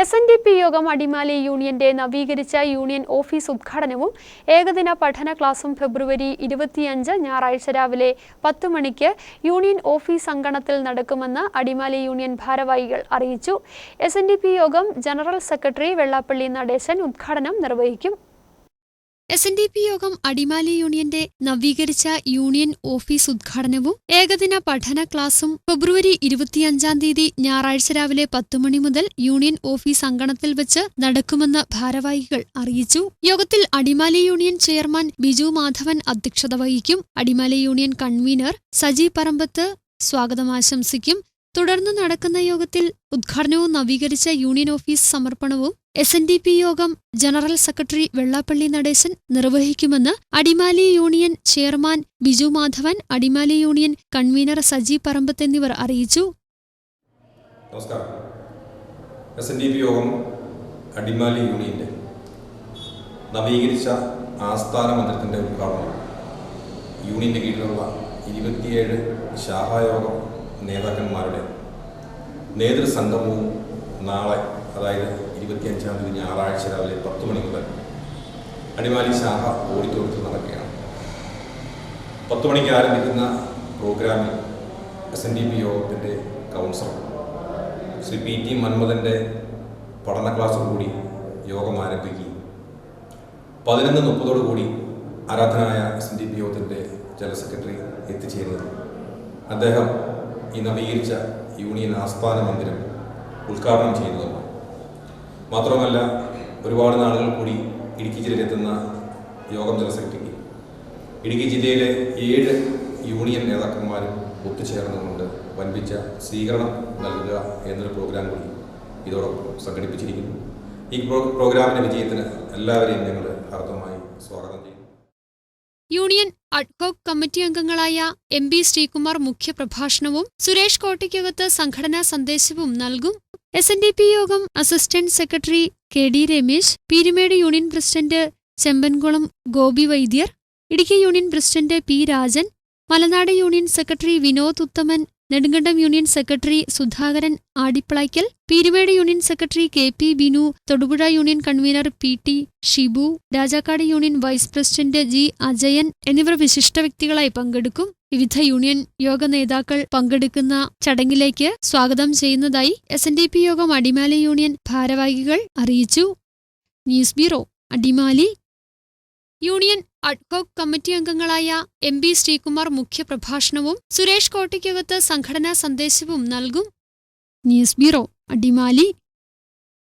S N D P യോഗം അടിമാലി യൂണിയന്റെ നവീകരിച്ച യൂണിയൻ ഓഫീസ് ഉദ്ഘാടനവും ഏകദിന പഠന ക്ലാസും ഫെബ്രുവരി ഇരുപത്തിയഞ്ച് ഞായറാഴ്ച രാവിലെ പത്ത് മണിക്ക് യൂണിയൻ ഓഫീസ് അങ്കണത്തിൽ നടക്കുമെന്ന് അടിമാലി യൂണിയൻ ഭാരവാഹികൾ അറിയിച്ചു. എസ് യോഗം ജനറൽ സെക്രട്ടറി വെള്ളാപ്പള്ളി നടേശൻ ഉദ്ഘാടനം നിർവഹിക്കും. എസ് എൻ ഡി പി യോഗം അടിമാലി യൂണിയന്റെ നവീകരിച്ച യൂണിയൻ ഓഫീസ് ഉദ്ഘാടനവും ഏകദിന പഠന ക്ലാസും ഫെബ്രുവരി ഇരുപത്തിയഞ്ചാം തീയതി ഞായറാഴ്ച രാവിലെ പത്ത് മണി മുതൽ യൂണിയൻ ഓഫീസ് അങ്കണത്തിൽ വെച്ച് നടക്കുമെന്ന് ഭാരവാഹികൾ അറിയിച്ചു. യോഗത്തിൽ അടിമാലി യൂണിയൻ ചെയർമാൻ ബിജു മാധവൻ അധ്യക്ഷത വഹിക്കും. അടിമാലി യൂണിയൻ കൺവീനർ സജി പറമ്പത്ത് സ്വാഗതം ആശംസിക്കും. തുടർന്ന് നടക്കുന്ന യോഗത്തിൽ ഉദ്ഘാടനവും നവീകരിച്ച യൂണിയൻ ഓഫീസ് സമർപ്പണവും എസ് എൻ ഡി പി യോഗം general secretary Vellappally Natesan നിർവഹിക്കുമെന്ന് Adimali union chairman Biju Madhavan Adimali union convener Saji Parambath എന്നിവർ അറിയിച്ചു. നമസ്കാരം. യോഗം അടിമാലി യൂണിയന്റെ നവീകരിച്ച ആസ്ഥാന മന്ദിരത്തിന്റെ ഉദ്ഘാടനം യൂണിയന്റെ കീഴിലുള്ള ഇരുപത്തിയേഴ് ശാഖായോഗം നേതാക്കന്മാരുടെ നേതൃസംഗമവും നാളെ അതായത് ഇരുപത്തിയഞ്ചാം തീയതി ഞായറാഴ്ച രാവിലെ പത്ത് മണി മുതൽ അടിമാലി ശാഖ ഓഡിറ്റോറിയത്തിൽ നടക്കുകയാണ്. പത്ത് മണിക്ക് ആരംഭിക്കുന്ന പ്രോഗ്രാമിൽ എസ് എൻ ഡി പി യോഗത്തിന്റെ കൗൺസിലർ ശ്രീ പി ടി മന്മഥന്റെ പഠന ക്ലാസ് കൂടി യോഗം ആരംഭിക്കുകയും പതിനൊന്ന് മുപ്പതോടു കൂടി ആരാധനായ എസ് എൻ ഡി പി യോഗത്തിന്റെ ജനറൽ സെക്രട്ടറി എത്തിച്ചേരുന്നത് അദ്ദേഹം ഈ നവീകരിച്ച യൂണിയൻ ആസ്ഥാന മന്ദിരം ഉദ്ഘാടനം ചെയ്യുന്നതാണ് മാത്രമല്ല ഒരുപാട് നാളുകൾ കൂടി ഇടുക്കി ജില്ലയിലെത്തുന്ന യോഗം സെക്രട്ടറിക്ക് ഇടുക്കി ജില്ലയിലെ ഏഴ് യൂണിയൻ നേതാക്കന്മാരും ഒത്തുചേർന്നുകൊണ്ട് വൻപിച്ച സ്വീകരണം നൽകുക എന്നൊരു പ്രോഗ്രാം കൂടി ഇതോടൊപ്പം സംഘടിപ്പിച്ചിരിക്കുന്നു. ഈ പ്രോ- പ്രോഗ്രാമിന്റെ വിജയത്തിന് എല്ലാവരെയും ഞങ്ങൾ ഹർദ്ദമായി സ്വാഗതം ചെയ്യുന്നു. യൂണിയൻ അഡ്ഹോക് കമ്മിറ്റി അംഗങ്ങളായ എം ബി ശ്രീകുമാർ മുഖ്യപ്രഭാഷണവും സുരേഷ് കോട്ടയ്ക്കകത്ത് സംഘടനാ സന്ദേശവും നൽകും. എസ് എൻ ഡി പി യോഗം assistant secretary K D Ramesh Peermade union president Chembankulam Gopi Vaidyar Idukki union president P Rajan Malanad union secretary Vinod Uthaman Nedumkandam union secretary Sudhakaran Adippalakkal Peermade union secretary K P Binu Thodupuzha union convener P T Shibu Rajakkad union vice president G Ajayan എന്നിവർ വിശിഷ്ട വ്യക്തികളായി പങ്കെടുക്കും. വിവിധ union yoga നേതാക്കൾ പങ്കെടുക്കുന്ന ചടങ്ങിലേക്ക് സ്വാഗതം ചെയ്യുന്നതായി S N D P യോഗം അടിമാലി യൂണിയൻ ഭാരവാഹികൾ അറിയിച്ചു. News bureau Adimali. Union ad hoc committee അംഗങ്ങളായ എം ബി ശ്രീകുമാർ മുഖ്യപ്രഭാഷണവും സുരേഷ് കോട്ടയ്ക്കകത്ത് സംഘടനാ സന്ദേശവും നൽകും. News bureau Adimali.